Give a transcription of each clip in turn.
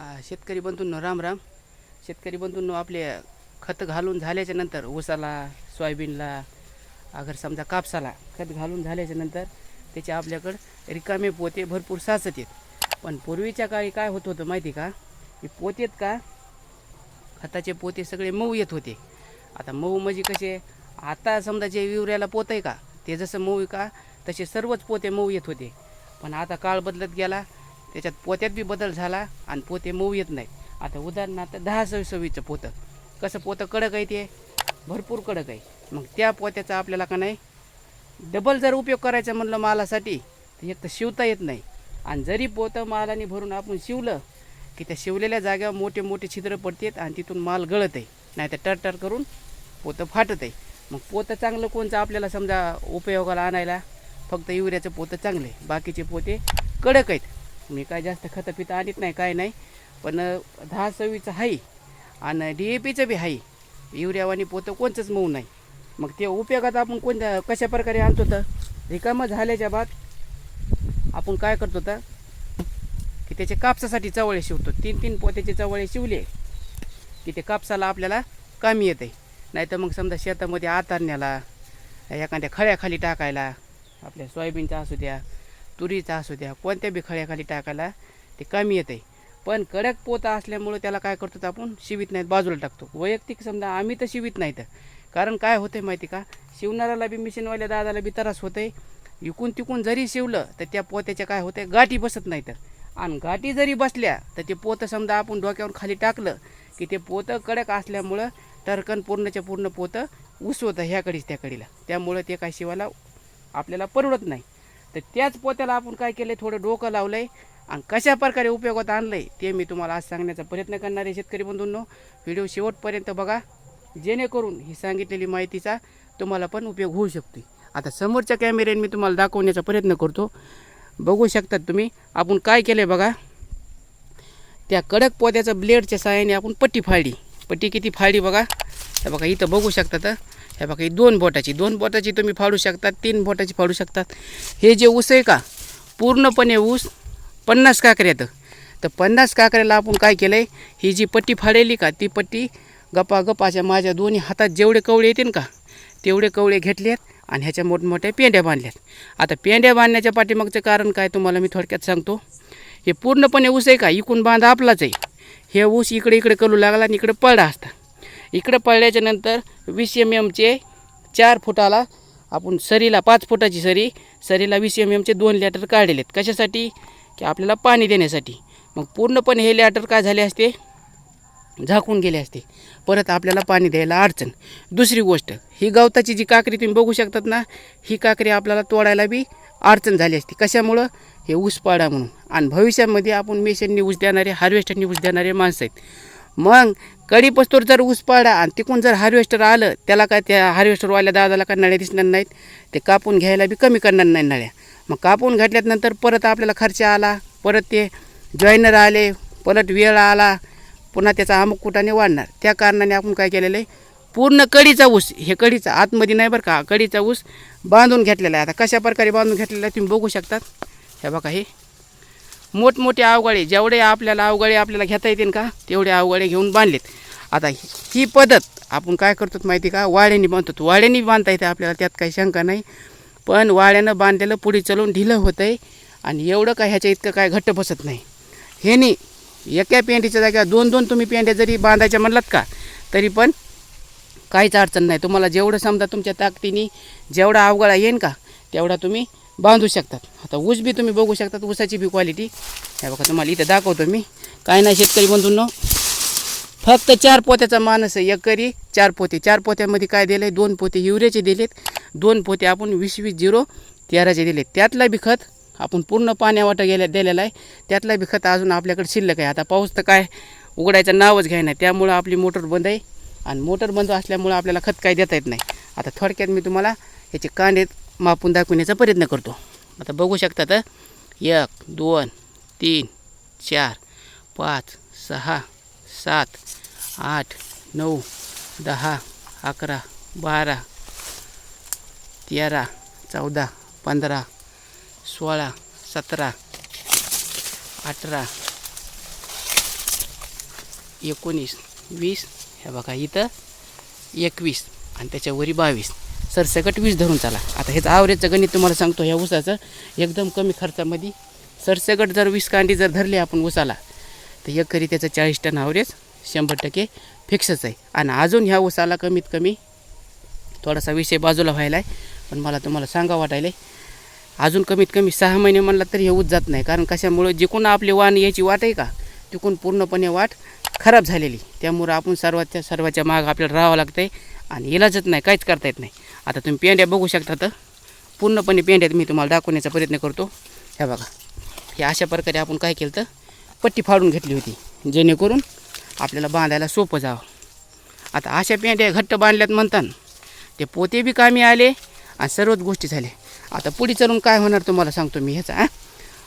शेतकरी बंधूंनो राम राम. शेतकरी बंधूंनो आपले खत घालून झाल्याच्यानंतर ऊसाला सोयाबीनला अगर समजा कापसाला खत घालून झाल्याच्यानंतर त्याचे आपल्याकडं रिकामे पोते भरपूर साचत आहेत पण पूर्वीच्या काळी काय होत होतं माहिती का? की पोतेत का? खताचे पोते सगळे मऊ येत होते. आता मऊ म्हणजे कसे? आता समजा जे युरियाला पोत आहे का? ते जसं मऊ का? तसे सर्वच पोते मऊ येत होते. पण आता काळ बदलत गेला. त्याच्यात पोत्यात बी बदल झाला आणि पोते मऊ येत नाहीत. आता उदाहरणार्थ दहा सव्वीस सव्वीसचं पोतं. कसं पोतं कडक आहे ते? भरपूर कडक आहे. मग त्या पोत्याचा आपल्याला का नाही? डबल जर उपयोग करायचा म्हणलं मालासाठी तर एक तर शिवता येत नाही. आणि जरी पोतं मालाने भरून आपण शिवलं की त्या शिवलेल्या जाग्यावर मोठे मोठे छिद्र पडतात आणि तिथून माल गळत आहे. नाही तर टरटर करून पोतं फाटत आहे. मग पोतं चांगलं कोणचं आपल्याला समजा उपयोगाला आणायला? फक्त युरियाचं पोतं चांगलं. आहे बाकीचे पोते कडक आहेत. मी काय जास्त खतं पितं आणत नाही काय नाही. पण दहा सव्वीचं आहे आणि डी ए पीचं बी आहे युरियावानी पोतं कोणचंच मऊ नाही. मग ते उपयोगात आपण कोणत्या कशा प्रकारे आणतो तर? रिकामं झाल्याच्या बाद आपण काय करतो तर? की त्याचे कापसासाठी चवळे शिवतो. तीन तीन पोत्याचे चवळे शिवले की ते कापसाला आपल्याला कामी येते. नाही तर मग समजा शेतामध्ये आतारण्याला एखाद्या खळ्याखाली टाकायला आपल्या सोयाबीनचा असू द्या तुरीचा असू द्या कोणत्या बी खळ्याखाली टाकायला ते कामी येते पण कडक पोता असल्यामुळं त्याला काय करतो तर आपण शिवीत नाहीत बाजूला टाकतो. वैयक्तिक समजा आम्ही तर शिवीत नाहीत कारण काय होतं माहिती का? शिवणाऱ्याला बी मिशनवाल्या दादाला बी त्रास होते इकून तिकून जरी शिवलं तर त्या पोत्याच्या काय होते गाठी बसत नाही तर. आणि गाठी जरी बसल्या तर ते पोतं समजा आपण डोक्यावर खाली टाकलं की ते पोतं कडक असल्यामुळं टरकन पूर्णच्या पूर्ण पोतं उसवतं ह्याकडीच त्याकडीला. त्यामुळं ते काय शिवायला आपल्याला परवडत नाही. तर त्याच पोत्याला आपण काय केलं थोडं डोकं लावलं आहे आणि कशा प्रकारे उपयोगात आणलं आहे ते मी तुम्हाला आज सांगण्याचा प्रयत्न करणार आहे शेतकरी बंधूंनो. व्हिडिओ शेवटपर्यंत बघा. जेणेकरून ही सांगितलेली माहितीचा तुम्हाला पण उपयोग होऊ शकतो आता समोरच्या कॅमेऱ्याने मी तुम्हाला दाखवण्याचा प्रयत्न करतो. बघू शकतात तुम्ही. आपण काय केलं आहे बघा? त्या कडक पोत्याचं ब्लेडच्या सहाय्याने आपण पट्टी फाडली. पट्टी किती फाडली बघा? तर बघा इथं बघू शकतात हे बघा ही दोन बोटाची दोन बोटाची तुम्ही फाडू शकतात तीन बोटाची फाडू शकतात हे जे ऊस आहे का पूर्णपणे ऊस पन्नास काकऱ्यात. तर पन्नास काकऱ्याला आपण काय केलं आहे ही जी पट्टी फाडेली का ती पट्टी गपा गपाच्या माझ्या दोन्ही हातात जेवढे कवळे येतील का तेवढे कवळे घेतलेत आणि ह्याच्या मोठमोठ्या पेंड्या बांधल्यात. आता पेंड्या बांधण्याच्या पाठीमागचं कारण काय तुम्हाला मी थोडक्यात सांगतो. हे पूर्णपणे ऊस आहे का इकून बांध आपलाच आहे. हे ऊस इकडे इकडे करू लागला आणि इकडे पळला असता. इकडे पळल्याच्यानंतर वीस एम एमचे चार फुटाला आपण सरीला पाच फुटाची सरी सरीला वीस एम एमचे दोन लॅटर काढलेले आहेत. कशासाठी? की आपल्याला पाणी देण्यासाठी. मग पूर्णपणे हे लॅटर काय झाले असते? झाकून गेले असते. परत आपल्याला पाणी द्यायला अडचण. दुसरी गोष्ट ही गवताची जी काकरी तुम्ही बघू शकतात ना ही काकरी आपल्याला तोडायला बी अडचण झाली असते. कशामुळं? हे ऊस पाडा म्हणून. आणि भविष्यामध्ये आपण मेशननी ऊस देणारे हार्वेस्टरनी ऊस देणारे माणसं आहेत. मग कडीपस्तोर जर ऊस पाडा आणि तिकून जर हार्वेस्टर आलं त्याला काय त्या हार्वेस्टरवाल्या दादाला काय नळ्या दिसणार नाहीत. ते कापून घ्यायला बी कमी करणार नाही नळ्या. मग कापून घातल्यानंतर परत आपल्याला खर्च आला परत ते जॉईनर आले परत वेळ आला पुन्हा त्याचा अमुक कुटाने वाढणार. त्या कारणाने आपण काय केलेलं आहे? पूर्ण कडीचा ऊस हे कडीचा आतमध्ये नाही बरं का कडीचा ऊस बांधून घेतलेला आहे. आता कशा प्रकारे बांधून घेतलेला आहे तुम्ही बघू शकतात. हे बघा हे मोठमोठे अवघडे जेवढे आपल्याला अवघडे आपल्याला घेता येतील का तेवढे अवघडे घेऊन बांधलेत. आता ही- पद्धत आपण काय करतो माहिती का? वाड्याने बांधतो वाड्याने बांधता येते आपल्याला त्यात काही शंका नाही. पण वाड्यानं बांधलेलं पुढे चलून ढिलं होतं आहे आणि एवढं काय ह्याच्या इतकं काय घट्ट बसत नाही. हे नाही एका पेंडीच्या जागेवर दोन दोन तुम्ही पेंड्या जरी बांधायच्या म्हणलात का तरी पण काहीच अडचण नाही. तुम्हाला जेवढं समजा तुमच्या ताकदीने जेवढा अवघडा येईन का तेवढा तुम्ही बांधू शकतात. आता ऊस बी तुम्ही बघू शकतात ऊसाची बी क्वालिटी हे बघा तुम्हाला इथं दाखवतो मी. काय नाही शेतकरी बंधूंनो. फक्त चार पोत्याचा माणूस आहे एकरी चार पोते. चार पोत्यामध्ये काय दिलं आहे दोन पोते युरियाचे दिलेत. दोन पोते आपण वीस वीस झिरो तेराचे दिलेत. त्यातला बी खत आपण पूर्ण पाण्यावाटं गेल्या दिलेला आहे. त्यातला बी खत अजून आपल्याकडे शिल्लक आहे. आता पाऊस तर काय उघडायचं नावच घ्याय नाही. त्यामुळं आपली मोटर बंद आहे. आणि मोटर बंद असल्यामुळं आपल्याला खत काय देता येत नाही. आता थोडक्यात मी तुम्हाला ह्याचे कांदे मापून दाखवण्याचा प्रयत्न करतो. आता बघू शकतात एक दोन तीन चार पाच सहा सात आठ नऊ दहा अकरा बारा तेरा चौदा पंधरा सोळा सतरा अठरा एकोणीस वीस हे बघा इथं एकवीस आणि त्याच्यावरी बावीस. सरसकट वीस धरून चाला. आता ह्याचं आवरेजचं गणित तुम्हाला सांगतो ह्या ऊसाचं एकदम कमी खर्चामध्ये सरसकट जर वीस कांडी जर धरली आपण ऊसाला तर एकरी त्याचं चाळीस टन आवरेज शंभर टक्के फिक्सच आहे. आणि अजून ह्या ऊसाला कमीत कमी थोडासा विषय बाजूला व्हायला आहे पण मला तुम्हाला सांगा वाटायला अजून कमीत कमी सहा महिने म्हणला तरी हे ऊस जात नाही कारण कशामुळं जिकून आपली वाण याची वाट आहे का? तिकून पूर्णपणे वाट खराब झालेली. त्यामुळं आपण सर्वाच्या सर्वाच्या माग आपल्याला राहावं लागतं आहे आणि इलाजच नाही काहीच करता येत नाही. आता तुम्ही पेंड्या बघू शकता तर. पूर्णपणे पेंड्यात मी तुम्हाला दाखवण्याचा प्रयत्न करतो. ह्या बघा. हे अशा प्रकारे आपण काय केलं तर पट्टी फाडून घेतली होती. जेणेकरून आपल्याला बांधायला सोपं जावं. आता अशा पेंड्या घट्ट बांधल्यात म्हणतात ते पोते बी कामी आले आणि सर्वच गोष्टी झाल्या आता पुढे चलून काय होणार तुम्हाला सांगतो मी ह्याचा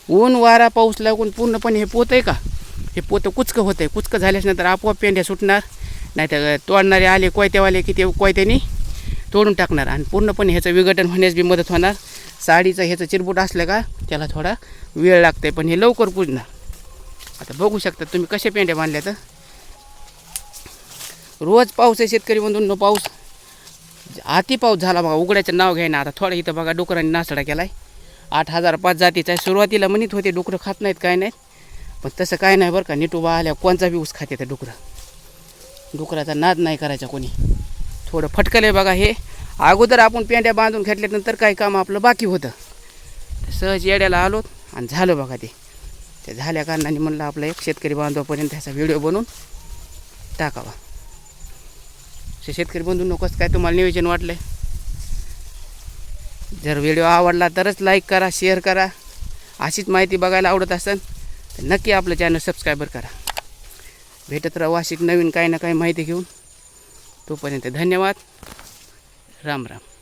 ऊन वारा पाऊस लागून पूर्णपणे हे पोत आहे का? हे पोतं कुचकं होतं आहे कुचकं झाल्याच्यानंतर आपोआप पेंड्या सुटणार नाही तर तोडणारे आले कोयत्यावाले की ते कोयत्याने तोडून टाकणार. आणि पूर्णपणे ह्याचं विघटन होण्यास बी मदत होणार. साडीचं ह्याचं चिरबूट असलं का त्याला थोडा वेळ लागते पण हे लवकर पुजणार आता बघू शकता तुम्ही कशा पेंड्या बांधल्या तर. रोज पाऊस आहे शेतकरी बंधूंनो पाऊस. अति पाऊस झाला बघा उघड्याचं नाव घ्यायना. आता थोडं इथं बघा डुकरांनी नासडा केला आहे आठ हजार पाच जातीचा आहे. सुरुवातीला म्हणत होते डुकरं खात नाहीत काय नाहीत. पण तसं काय नाही बरं का निटूबा आल्या कोणचा बी ऊस खाते ते डुकरं. डुकराचा नाद नाही करायचा कोणी. थोडं फटकलं आहे बघा हे. अगोदर आपण पेंड्या बांधून घेतल्यानंतर काही काम आपलं बाकी होतं. सहज येड्याला आलो आणि झालं बघा ते. ते झाल्या कारणाने म्हणलं आपलं एक शेतकरी बांधवापर्यंत ह्याचा व्हिडिओ बनवून टाकावा. शे- शेतकरी बंधू नकोच काय तुम्हाला नियोजन वाटलं जर व्हिडिओ आवडला तरच लाईक करा शेअर करा. अशीच माहिती बघायला आवडत असेल तर नक्की आपलं चॅनल सबस्क्रायबर करा. भेटत राहू वाशिक नवीन काही ना काही माहिती घेऊन. तोपर्यंत धन्यवाद. राम राम.